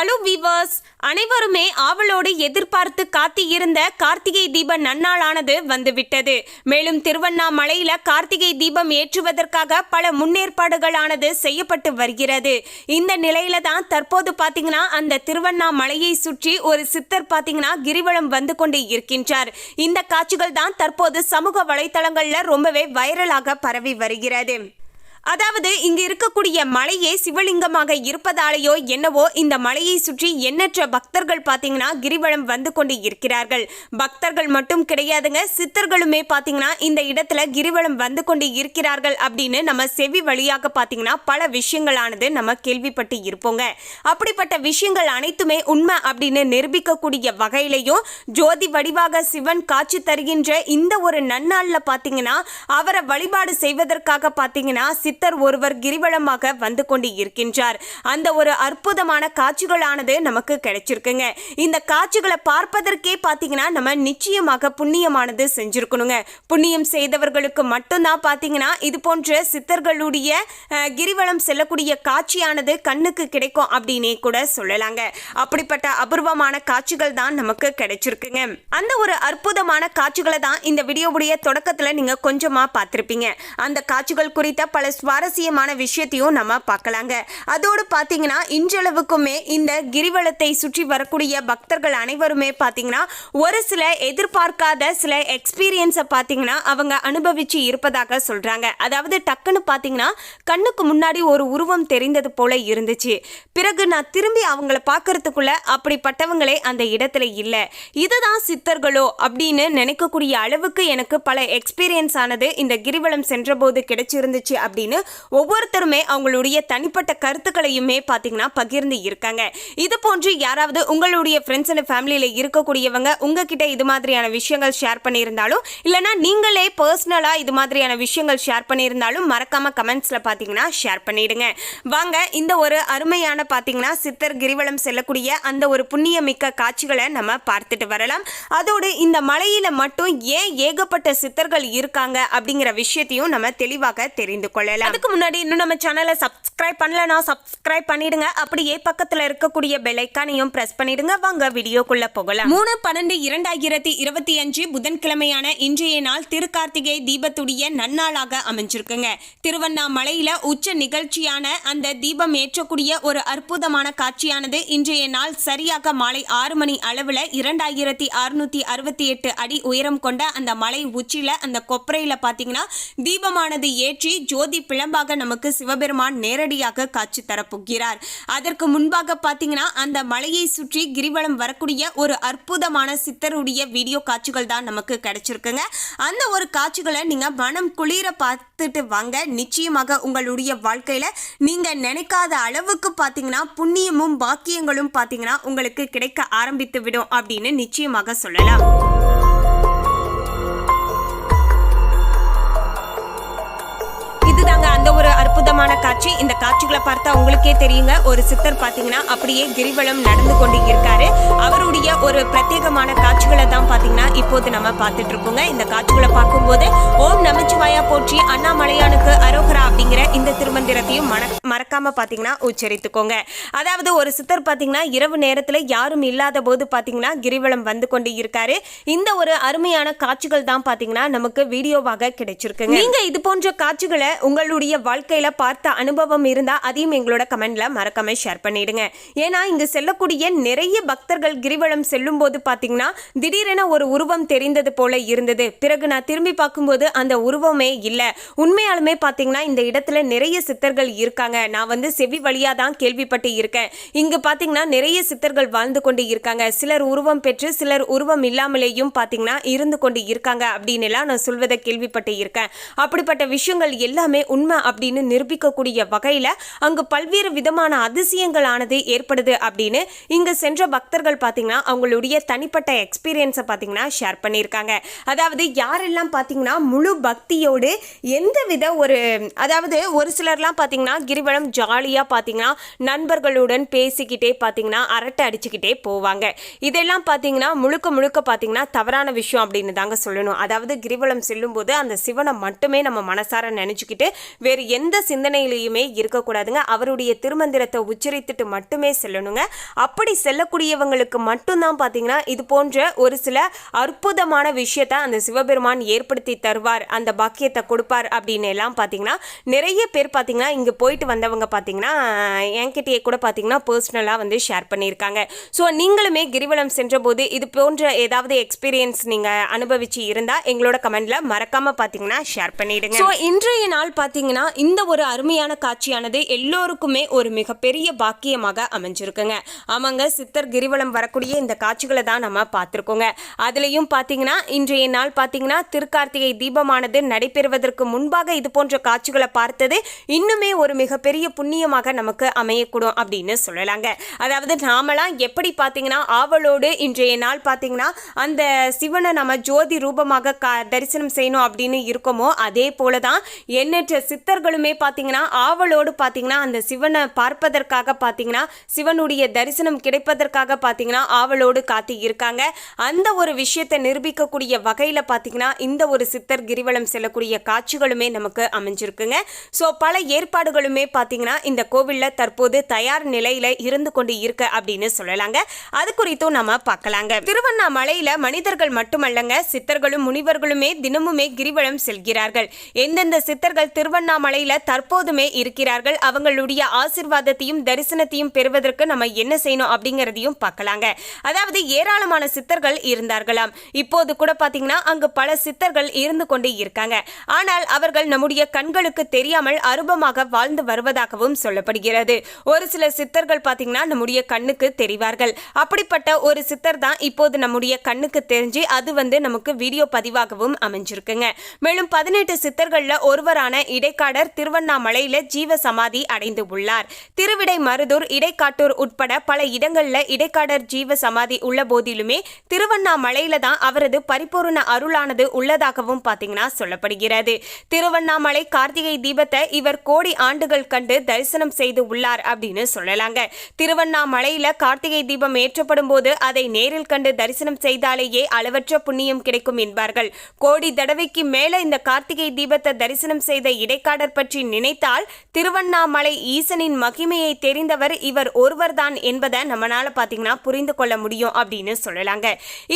Hello viewers அனைவருமே ஆவலோடு எதிர்பார்த்து காத்திருந்த கார்த்திகை தீப நன்னாளானது வந்துவிட்டது. மேலும் திருவண்ணாமலையில கார்த்திகை தீபம் ஏற்றுவதற்காக பல முன்னேற்பாடுகளானது செய்யப்பட்டு வருகிறது. இந்த நிலையில தான் தற்போது பார்த்தீங்கன்னா அந்த திருவண்ணாமலையை சுற்றி ஒரு சித்தர் பார்த்தீங்கன்னா கிரிவலம் வந்து கொண்டு இருக்கின்றார். இந்த காட்சிகள் தான் தற்போது சமூக வலைத்தளங்களில் ரொம்பவே வைரலாக பரவி வருகிறது. அதாவது இங்கு இருக்கக்கூடிய மலையே சிவலிங்கமாக இருப்பதாலேயோ என்னவோ இந்த மலையை சுற்றி எண்ணற்ற பக்தர்கள் பார்த்தீங்கன்னா கிரிவலம் வந்து கொண்டு இருக்கிறார்கள். பக்தர்கள் மட்டும் கிடையாதுங்க சித்தர்களுமே பார்த்தீங்கன்னா இந்த இடத்துல கிரிவலம் வந்து கொண்டு இருக்கிறார்கள் அப்படின்னு நம்ம செவி வழியாக பார்த்தீங்கன்னா பல விஷயங்களானது நம்ம கேள்விப்பட்டு இருப்போங்க. அப்படிப்பட்ட விஷயங்கள் அனைத்துமே உண்மை அப்படின்னு நிரூபிக்கக்கூடிய வகையிலையும் ஜோதி வடிவாக சிவன் காட்சி தருகின்ற இந்த ஒரு நன்னாளில் பார்த்தீங்கன்னா அவரை வழிபாடு செய்வதற்காக பார்த்தீங்கன்னா சித்தர் ஒருவர் கிரிவலமாக வந்து கொண்டு இருக்கின்றார் அந்த ஒரு அற்புதமான காட்சிகளானது நமக்கு கிடைச்சிருக்குங்க. இந்த காட்சிகளை பார்ப்பதற்கே பார்த்தீங்கன்னா நம்ம நிச்சயமாக புண்ணியமானது செஞ்சிருக்கணுங்க. புண்ணியம் செய்தவர்களுக்கு மட்டும்தான் பார்த்தீங்கன்னா இது போன்ற சித்தர்களுடைய கிரிவலம் செல்லக்கூடிய காட்சியானது கண்ணுக்கு கிடைக்கும் அப்படின்னே கூட சொல்லலாங்க. அப்படிப்பட்ட அபூர்வமான காட்சிகள் தான் நமக்கு கிடைச்சிருக்குங்க. அந்த ஒரு அற்புதமான காட்சிகளை தான் இந்த வீடியோவுடைய தொடக்கத்துல நீங்க கொஞ்சமா பார்த்திருப்பீங்க. அந்த காட்சிகள் குறித்த பல சுவாரஸ்யமான விஷயத்தையும் நம்ம பார்க்கலாங்க. அதோடு பார்த்தீங்கன்னா இன்றளவுக்குமே இந்த கிரிவலத்தை சுற்றி வரக்கூடிய பக்தர்கள் அனைவருமே பார்த்தீங்கன்னா ஒரு சில எதிர்பார்க்காத சில எக்ஸ்பீரியன்ஸை பார்த்தீங்கன்னா அவங்க அனுபவிச்சு இருப்பதாக சொல்கிறாங்க அதாவது டக்குன்னு பார்த்தீங்கன்னா கண்ணுக்கு முன்னாடி ஒரு உருவம் தெரிந்தது போல இருந்துச்சு. பிறகு நான் திரும்பி அவங்கள பார்க்கறதுக்குள்ள அப்படிப்பட்டவங்களே அந்த இடத்துல இல்லை. இதுதான் சித்தர்களோ அப்படின்னு நினைக்கக்கூடிய அளவுக்கு எனக்கு பல எக்ஸ்பீரியன்ஸ் ஆனது இந்த கிரிவலம் சென்றபோது கிடைச்சிருந்துச்சு அப்படின்னு ஒவ்வொருத்தருமே அவங்களுடைய தனிப்பட்ட கருத்துக்களையுமே பார்த்தீங்கன்னா பகிர்ந்து இருக்காங்க. இது போன்று யாராவது உங்களுடைய ஃப்ரெண்ட்ஸ் அண்ட் ஃபேமிலியில் இருக்கக்கூடியவங்க உங்ககிட்ட இது மாதிரியான விஷயங்கள் ஷேர் பண்ணியிருந்தாலும் இல்லைனா நீங்களே பர்சனலாக இது மாதிரியான விஷயங்கள் ஷேர் பண்ணியிருந்தாலும் மறக்காம கமெண்ட்ஸில் பார்த்தீங்கன்னா ஷேர் பண்ணிடுங்க. வாங்க இந்த ஒரு அருமையான பார்த்தீங்கன்னா சித்தர் கிரிவலம் செல்லக்கூடிய அந்த ஒரு புண்ணியமிக்க காட்சிகளை நம்ம பார்த்துட்டு வரலாம். அதோடு இந்த மலையில் மட்டும் ஏன் ஏகப்பட்ட சித்தர்கள் இருக்காங்க அப்படிங்கிற விஷயத்தையும் நம்ம தெளிவாக தெரிந்து கொள்ளலாம். அதுக்கு முன்னாடி இன்னும் நம்ம சேனலை சப்ஸ்கிரைப் பண்ணலனா சப்ஸ்கிரைப் பண்ணிடுங்க. அப்படியே பக்கத்துல இருக்கக்கூடிய பெல் ஐக்கானையும் பிரஸ் பண்ணிடுங்க. வாங்க வீடியோக்குள்ள போகலாம். மூணு பன்னெண்டு இரண்டாயிரத்தி இருபத்தி அஞ்சு புதன்கிழமையான இன்றைய நாள் திருக்கார்த்திகை தீபத்துடைய நன்னாளாக அமைஞ்சிருக்குங்க. திருவண்ணாமலையில உச்ச நிகழ்ச்சியான அந்த தீபம் ஏற்றக்கூடிய ஒரு அற்புதமான காட்சியானது இன்றைய நாள் சரியாக மாலை ஆறு மணி அளவுல இரண்டாயிரத்தி அறுநூத்தி அறுபத்தி எட்டு அடி உயரம் கொண்ட அந்த மலை உச்சியில அந்த கொப்பரையில பாத்தீங்கன்னா தீபமானது ஏற்றி ஜோதி பிளம்பாக நமக்கு சிவபெருமான் நேரடியாக காட்சி தரப்போகிறார். அதற்கு முன்பாக பார்த்தீங்கன்னா அந்த மலையை சுற்றி கிரிவலம் வரக்கூடிய ஒரு அற்புதமான சித்தருடைய வீடியோ காட்சிகள் தான் நமக்கு கிடைச்சிருக்குங்க. அந்த ஒரு காட்சிகளை நீங்கள் மனம் குளிர பார்த்துட்டு வாங்க. நிச்சயமாக உங்களுடைய வாழ்க்கையில் நீங்கள் நினைக்காத அளவுக்கு பார்த்தீங்கன்னா புண்ணியமும் பாக்கியங்களும் பார்த்தீங்கன்னா உங்களுக்கு கிடைக்க ஆரம்பித்து விடும் அப்படின்னு நிச்சயமாக சொல்லலாம். அற்புதமான காட்சி. இந்த காட்சிகளை பார்த்தா உங்களுக்கே தெரியுங்க. ஒரு சித்தர் பாத்தீங்கன்னா அப்படியே கிரிவலம் நடந்து கொண்டு இருக்காரு. அவருடைய ஒரு பிரத்யேகமான காட்சிகளை தான் பாத்தீங்கன்னா இப்போது நம்ம பார்த்துட்டு இருக்கோங்க. இந்த காட்சிகளை பார்க்கும்போது ஓம் நமச்சிவாயா போற்றி அண்ணாமலையானுக்கு மறக்காம பாத்தீங்கன்னா உச்சரித்துக்கோங்க. அதாவது ஒரு சித்தர் பாத்தீங்கன்னா இரவு நேரத்துல யாரும் இல்லாத போது பாத்தீங்கன்னா கிரிவலம் வந்து கொண்டு இருக்காரு. இந்த ஒரு அருமையான காட்சிகள் தான் பாத்தீங்கன்னா நமக்கு வீடியோவாக கிடைச்சிருக்குங்க. நீங்க இது போன்ற காட்சிகளை உங்களுடைய வாழ்க்கையில பார்த்த அனுபவம் இருந்தா அதையும் எங்களோட கமெண்ட்ல மறக்காம ஷேர் பண்ணிடுங்க. ஏன்னா இங்கு செல்லக்கூடிய நிறைய பக்தர்கள் கிரிவலம் செல்லும் போது பாத்தீங்கன்னா திடீரென ஒரு உருவம் தெரிந்தது போல இருந்தது. பிறகு நான் திரும்பி பார்க்கும்போது அந்த உருவமே இல்லை. உண்மையாலுமே பாத்தீங்கன்னா இந்த இடத்துல நிறைய சித்தர்கள் இருக்காங்க. நான் வந்து செவி வழியாக தான் கேள்விப்பட்டு இருக்கேன். இங்கு பார்த்தீங்கன்னா நிறைய சித்தர்கள் வாழ்ந்து கொண்டு இருக்காங்க. சிலர் உருவம் பெற்று சிலர் உருவம் இல்லாமலேயும் பார்த்தீங்கன்னா இருந்து கொண்டு இருக்காங்க அப்படின்னு எல்லாம் நான் சொல்வதை கேள்விப்பட்டு இருக்கேன். அப்படிப்பட்ட விஷயங்கள் எல்லாமே உண்மை அப்படின்னு நிரூபிக்கக்கூடிய வகையில் அங்கு பல்வேறு விதமான அதிசயங்களானது ஏற்படுது அப்படின்னு இங்கு சென்ற பக்தர்கள் பார்த்தீங்கன்னா அவங்களுடைய தனிப்பட்ட எக்ஸ்பீரியன்ஸை பார்த்தீங்கன்னா ஷேர் பண்ணியிருக்காங்க. அதாவது யாரெல்லாம் பார்த்தீங்கன்னா முழு பக்தியோடு எந்த வித ஒரு அதாவது ஒரு சிலர்லாம் பார்த்தீங்கன்னா கிரிவலம் ஜாலியாக பார்த்தீங்கன்னா நண்பர்களுடன் பேசிக்கிட்டே பார்த்தீங்கன்னா அரட்டை அடிச்சுக்கிட்டே போவாங்க. இதெல்லாம் பார்த்தீங்கன்னா முழுக்க முழுக்க பார்த்தீங்கன்னா தவறான விஷயம் அப்படின்னு தாங்க சொல்லணும். அதாவது கிரிவலம் செல்லும்போது அந்த சிவனை மட்டுமே நம்ம மனசார நினச்சிக்கிட்டு வேறு எந்த சிந்தனையிலையுமே இருக்கக்கூடாதுங்க. அவருடைய திருமந்திரத்தை உச்சரித்துட்டு மட்டுமே செல்லணுங்க. அப்படி செல்லக்கூடியவங்களுக்கு மட்டும்தான் பார்த்தீங்கன்னா இது போன்ற ஒரு சில அற்புதமான விஷயத்த அந்த சிவபெருமான் ஏற்படுத்தி தருவார். அந்த பாக்கியத்தை கொடுப்பார் அப்படின்னு எல்லாம் பார்த்தீங்கன்னா நிறைய பேர் பார்த்தீங்கன்னா இங்கே போயிட்டு வந்தவங்க பார்த்தீங்கன்னா என்கிட்டயே கூட பார்த்தீங்கன்னா பர்சனலாக வந்து ஷேர் பண்ணியிருக்காங்க. ஸோ நீங்களுமே கிரிவலம் சென்றபோது இது போன்ற ஏதாவது எக்ஸ்பீரியன்ஸ் நீங்கள் அனுபவிச்சு இருந்தால் எங்களோட கமெண்ட்ல மறக்காம பார்த்தீங்கன்னா ஷேர் பண்ணிடுங்க. ஸோ இன்றைய நாள் பார்த்தீங்கன்னா இந்த ஒரு அருமையான காட்சியானது எல்லோருக்குமே ஒரு மிகப்பெரிய பாக்கியமாக அமைஞ்சிருக்குங்க. ஆமாங்க சித்தர் கிரிவலம் வரக்கூடிய இந்த காட்சிகளை தான் நம்ம பார்த்துருக்கோங்க. அதுலேயும் பார்த்தீங்கன்னா இன்றைய நாள் பார்த்தீங்கன்னா திருக்கார்த்திகை தீபமானது நடைபெறுவதற்கு முன்பாக இது போன்ற காட்சிகளை பார்த்தது இன்னுமே ஒரு மிகப்பெரிய புண்ணியமாக நமக்கு அமையக்கூடும் அப்படின்னு சொல்லலாங்க. அதாவது நாமெல்லாம் எப்படி பார்த்தீங்கன்னா ஆவலோடு இன்றைய நாள் பார்த்தீங்கன்னா அந்த சிவனை நம்ம ஜோதி ரூபமாக கா தரிசனம் செய்யணும் அப்படின்னு இருக்கோமோ அதே போல தான் எண்ணற்ற சித்தர்களுமே பார்த்தீங்கன்னா ஆவலோடு பார்த்தீங்கன்னா அந்த சிவனை பார்ப்பதற்காக பார்த்தீங்கன்னா சிவனுடைய தரிசனம் கிடைப்பதற்காக பார்த்தீங்கன்னா ஆவலோடு காத்து இருக்காங்க. அந்த ஒரு விஷயத்தை நிரூபிக்கக்கூடிய வகையில் பார்த்தீங்கன்னா இந்த ஒரு சித்தர் கிரிவலம் செல்லக்கூடிய காட்சிகளுமே நமக்கு அமைஞ்சிருக்குங்க. ஸோ பல ஏற்பாடுகளுமே பார்த்தீங்கன்னா பார்த்தீங்கன்னா இந்த கோவிலில் தற்போது தயார் நிலையில் இருந்து கொண்டு இருக்கு அப்படின்னு சொல்லலாங்க. அது குறித்தும் நம்ம பார்க்கலாங்க. திருவண்ணாமலையில் மனிதர்கள் மட்டுமல்லங்க சித்தர்களும் முனிவர்களுமே தினமுமே கிரிவலம் செல்கிறார்கள். எந்தெந்த சித்தர்கள் திருவண்ணாமலையில் தற்போதுமே இருக்கிறார்கள் அவங்களுடைய ஆசிர்வாதத்தையும் தரிசனத்தையும் பெறுவதற்கு நம்ம என்ன செய்யணும் அப்படிங்கிறதையும் பார்க்கலாங்க. அதாவது ஏராளமான சித்தர்கள் இருந்தார்களாம். இப்போது கூட பார்த்தீங்கன்னா அங்கு பல சித்தர்கள் இருந்து கொண்டு இருக்காங்க. ஆனால் அவர்கள் நம்முடைய கண்களுக்கு தெரியாமல் அருபமாக வாழ்ந்து வருவதாக இருப்பதாகவும் சொல்லப்படுகிறது. ஒரு சில சித்தர்கள் பார்த்தீங்கன்னா நம்முடைய கண்ணுக்கு தெரிவார்கள். அப்படிப்பட்ட ஒரு சித்தர் தான் இப்போது நம்முடைய கண்ணுக்கு தெரிஞ்சு அது வந்து நமக்கு வீடியோ பதிவாகவும் அமைஞ்சிருக்குங்க. மேலும் பதினெட்டு சித்தர்கள்ல ஒருவரான இடைக்காடர் திருவண்ணாமலையில ஜீவ சமாதி அடைந்து உள்ளார். திருவிடை மருதூர் இடைக்காட்டூர் உட்பட பல இடங்கள்ல இடைக்காடர் ஜீவ சமாதி உள்ள போதிலுமே திருவண்ணாமலையில தான் அவரது பரிபூர்ண அருளானது உள்ளதாகவும் பார்த்தீங்கன்னா சொல்லப்படுகிறது. திருவண்ணாமலை கார்த்திகை தீபத்தை இவர் கோடி ஆண்டுகள் கண்டு கண்டு தரிசனம் செய்து உள்ளார் அப்படின்னு சொல்லலாங்க. திருவண்ணாமலையில கார்த்திகை தீபம் ஏற்றப்படும் போது அதை நேரில் கண்டு தரிசனம் செய்தாலேயே அளவற்ற புண்ணியம் கிடைக்கும் என்பார்கள். கோடி தடவைக்கு மேல இந்த கார்த்திகை தீபத்தை தரிசனம் செய்த இடைக்காடர் பற்றி நினைத்தால் திருவண்ணாமலை ஈசனின் மகிமையை தெரிந்தவர் இவர் ஒருவர்தான் என்பதை நம்மளால பாத்தீங்கன்னா புரிந்து கொள்ள முடியும் அப்படின்னு சொல்லலாங்க.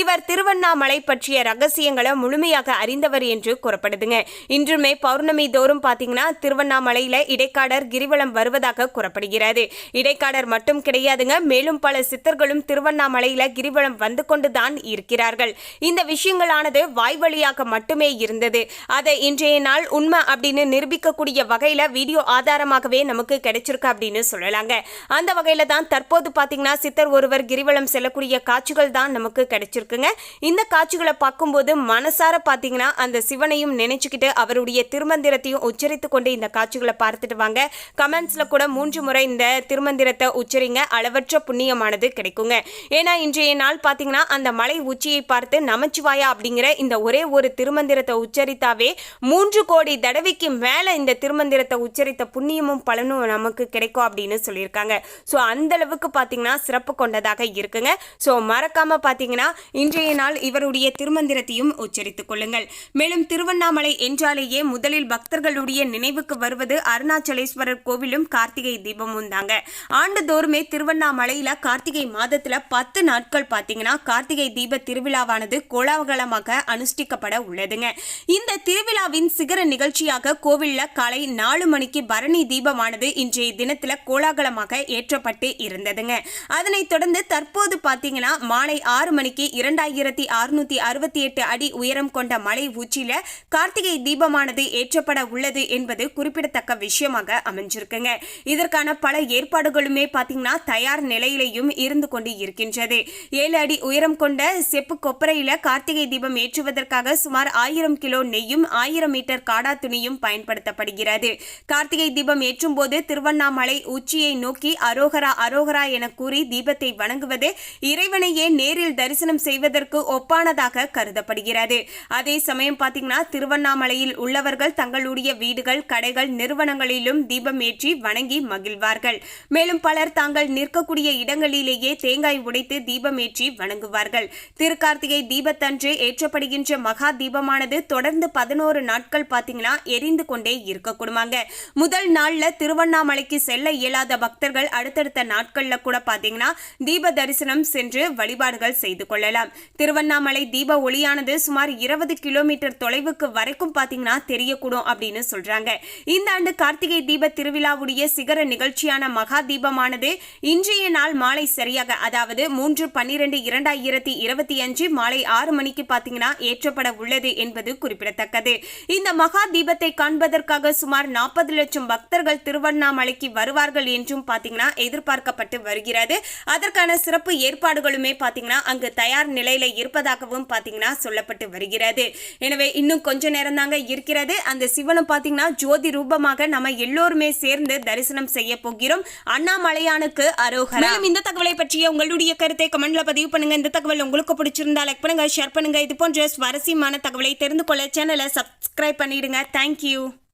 இவர் திருவண்ணாமலை பற்றிய ரகசியங்களை முழுமையாக அறிந்தவர் என்று கூறப்படுதுங்க. இன்றுமே பௌர்ணமி தோறும் பாத்தீங்கன்னா திருவண்ணாமலையில இடைக்காடர் கிரி கிரிவலம் வருவதாக கூறப்படுகிறது. இடைக்காடர் மட்டும் கிடையாதுங்க. மேலும் பல சித்தர்களும் திருவண்ணாமலையில கிரிவலம் வந்து கொண்டுதான் இருக்கிறார்கள். இந்த விஷயங்களானது வாய்வழியாக மட்டுமே இருந்தது. அதை இன்றைய நாள் உண்மை அப்படின்னு நிரூபிக்கக்கூடிய வகையில வீடியோ ஆதாரமாகவே நமக்கு கிடைச்சிருக்கு அப்படின்னு சொல்லலாங்க. அந்த வகையில தான் தற்போது பாத்தீங்கன்னா சித்தர் ஒருவர் கிரிவலம் செல்லக்கூடிய காட்சிகள் தான் நமக்கு கிடைச்சிருக்குங்க. இந்த காட்சிகளை பார்க்கும்போது மனசார பாத்தீங்கன்னா அந்த சிவனையும் நினைச்சுக்கிட்டு அவருடைய திருமந்திரத்தையும் உச்சரித்து கொண்டு இந்த காட்சிகளை பார்த்துட்டு வாங்க. கமெண்ட்ஸில் கூட மூன்று முறை இந்த திருமந்திரத்தை உச்சரிங்க. அளவற்ற புண்ணியமானது கிடைக்குங்க. ஏன்னா இன்றைய நாள் பார்த்தீங்கன்னா அந்த மலை உச்சியை பார்த்து நமச்சிவாயா அப்படிங்கிற இந்த ஒரே ஒரு திருமந்திரத்தை உச்சரித்தாவே மூன்று கோடி தடவைக்கு மேலே இந்த திருமந்திரத்தை உச்சரித்த புண்ணியமும் பலனும் நமக்கு கிடைக்கும் அப்படின்னு சொல்லியிருக்காங்க. ஸோ அந்த அளவுக்கு பார்த்தீங்கன்னா சிறப்பு கொண்டதாக இருக்குங்க. ஸோ மறக்காம பார்த்தீங்கன்னா இன்றைய நாள் இவருடைய திருமந்திரத்தையும் உச்சரித்துக் கொள்ளுங்கள். மேலும் திருவண்ணாமலை என்றாலேயே முதலில் பக்தர்களுடைய நினைவுக்கு வருவது அருணாச்சலேஸ்வரர் கோவிலும் கார்த்திகை தீபமும் தாங்க. ஆண்டுதோறுமே திருவண்ணாமலையில கார்த்திகை மாதத்துல பத்து நாட்கள் பார்த்தீங்கன்னா கார்த்திகை தீப திருவிழாவானது கோலாகலமாக அனுஷ்டிக்கப்பட உள்ளதுங்க. இந்த திருவிழாவின் சிகர நிகழ்ச்சியாக கோவில்ல காலை நாலு மணிக்கு பரணி தீபமானது இன்றைய தினத்துல கோலாகலமாக ஏற்றப்பட்டு இருந்ததுங்க. அதனைத் தொடர்ந்து தற்போது பார்த்தீங்கன்னா மாலை ஆறு மணிக்கு இரண்டாயிரத்தி அறுநூத்தி அறுபத்தி எட்டு அடி உயரம் கொண்ட மலை உச்சியில கார்த்திகை தீபமானது ஏற்றப்பட உள்ளது என்பது குறிப்பிடத்தக்க விஷயமாக ஆரம்பிச்சிருக்குங்க. இதற்கான பல ஏற்பாடுகளுமே பார்த்தீங்கன்னா தயார் நிலையிலையும் இருந்து கொண்டு இருக்கின்றது. ஏழு அடி உயரம் கொண்ட செப்பு கொப்பரையில கார்த்திகை தீபம் ஏற்றுவதற்காக சுமார் ஆயிரம் கிலோ நெய்யும் ஆயிரம் மீட்டர் காடா துணியும் பயன்படுத்தப்படுகிறது. கார்த்திகை தீபம் ஏற்றும் போது திருவண்ணாமலை உச்சியை நோக்கி அரோகரா அரோகரா என கூறி தீபத்தை வணங்குவது இறைவனையே நேரில் தரிசனம் செய்வதற்கு ஒப்பானதாக கருதப்படுகிறது. அதே சமயம் பார்த்தீங்கன்னா திருவண்ணாமலையில் உள்ளவர்கள் தங்களுடைய வீடுகள் கடைகள் நிறுவனங்களிலும் தீபம் ஏற்றி வணங்கி மகிழ்வார்கள். மேலும் பலர் தாங்கள் நிற்கக்கூடிய இடங்களிலேயே தேங்காய் உடைத்து தீபம் ஏற்றி வணங்குவார்கள். திருக்கார்த்திகை தீபத்தன்று ஏற்றப்படுகின்ற மகா தீபமானது தொடர்ந்து பதினோரு நாட்கள் பார்த்தீங்கன்னா எரிந்து கொண்டே இருக்கக்கூடுமாங்க முதல் நாள்ல திருவண்ணாமலைக்கு செல்ல இயலாத பக்தர்கள் அடுத்தடுத்த நாட்கள்ல கூட பார்த்தீங்கன்னா தீப தரிசனம் சென்று வழிபாடுகள் செய்து கொள்ளலாம். திருவண்ணாமலை தீப ஒளியானது சுமார் இருபது கிலோமீட்டர் தொலைவுக்கு வரைக்கும் பார்த்தீங்கன்னா தெரியக்கூடும் அப்படின்னு சொல்றாங்க. இந்த ஆண்டு கார்த்திகை தீப திருவிழாவுடைய சிகர நிகழ்ச்சியான மகா தீபமானது இன்றைய நாள் மாலை சரியாக அதாவது மூன்று பன்னிரண்டு இரண்டாயிரத்தி இருபத்தி அஞ்சு மாலை ஆறு மணிக்கு பாத்தீங்கன்னா ஏற்றப்பட உள்ளது என்பது குறிப்பிடத்தக்கது. இந்த மகா தீபத்தை காண்பதற்காக சுமார் நாற்பது லட்சம் பக்தர்கள் திருவண்ணாமலைக்கு வருவார்கள் என்றும் பாத்தீங்கன்னா எதிர்பார்க்கப்பட்டு வருகிறது. அதற்கான சிறப்பு ஏற்பாடுகளுமே பாத்தீங்கன்னா அங்கு தயார் நிலையில இருப்பதாகவும் பாத்தீங்கன்னா சொல்லப்பட்டு வருகிறது. எனவே இன்னும் கொஞ்ச நேரம் தாங்க இருக்கிறது. அந்த சிவனும் பாத்தீங்கன்னா ஜோதி ரூபமாக நம்ம எல்லோருமே சேர்ந்து தரிசனம் செய்ய போகிறோம். அண்ணாமலையானுக்கு அரோகர். மேலும் இந்த தகவலை பற்றிய உங்களுடைய கருத்தை கமெண்ட்ல பதிவு பண்ணுங்க. இந்த தகவல் உங்களுக்கு பிடிச்சிருந்தா லைக் பண்ணுங்க ஷேர் பண்ணுங்க. இது போன்ற சுவாரஸ்யமான தகவலை தெரிந்து கொள்ள சேனலை சப்ஸ்கிரைப் பண்ணிடுங்க. தேங்க்யூ